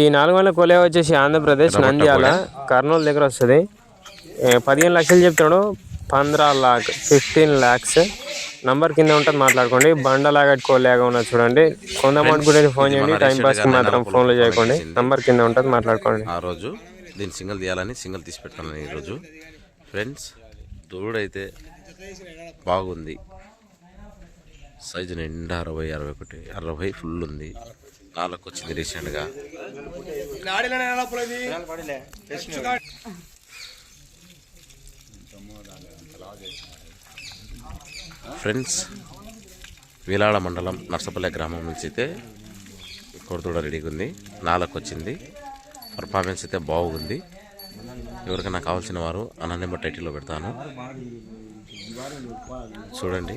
ఈ నాలుగు వందల కొలే వచ్చేసి ఆంధ్రప్రదేశ్ నంద్యాల కర్నూలు దగ్గర వస్తుంది. పదిహేను లక్షలు చెప్తున్నాడు. పంద్రా లాక్ ఫిఫ్టీన్ ల్యాక్స్ నంబర్ కింద ఉంటుంది మాట్లాడుకోండి. బండలాగా కోలేగా ఉన్నది చూడండి. కొంత అమౌంట్ కూడా ఫోన్ చేయండి. టైం పాస్కి మాత్రం ఫోన్లో చేయకండి. నంబర్ కింద ఉంటుంది మాట్లాడుకోండి. ఆ రోజు దీన్ని సింగిల్ తీయాలని సింగిల్ తీసి పెడతాను ఈరోజు ఫ్రెండ్స్ దూడైతే బాగుంది. సైజు నిండా అరవై అరవై ఒకటి అరవై ఫుల్ ఉంది. నాలుగు వచ్చింది రీసెంట్గా ఫ్రెండ్స్ వీలాడ మండలం నర్సపల్లె గ్రామం నుంచి అయితే కొడుతూడ రెడీగా ఉంది. నాలుగు వచ్చింది. పర్ఫార్మెన్స్ అయితే బాగుంది. ఎవరికైనా కావాల్సిన వారు అన్న నెంబర్ టైటిల్లో పెడతాను. చూడండి.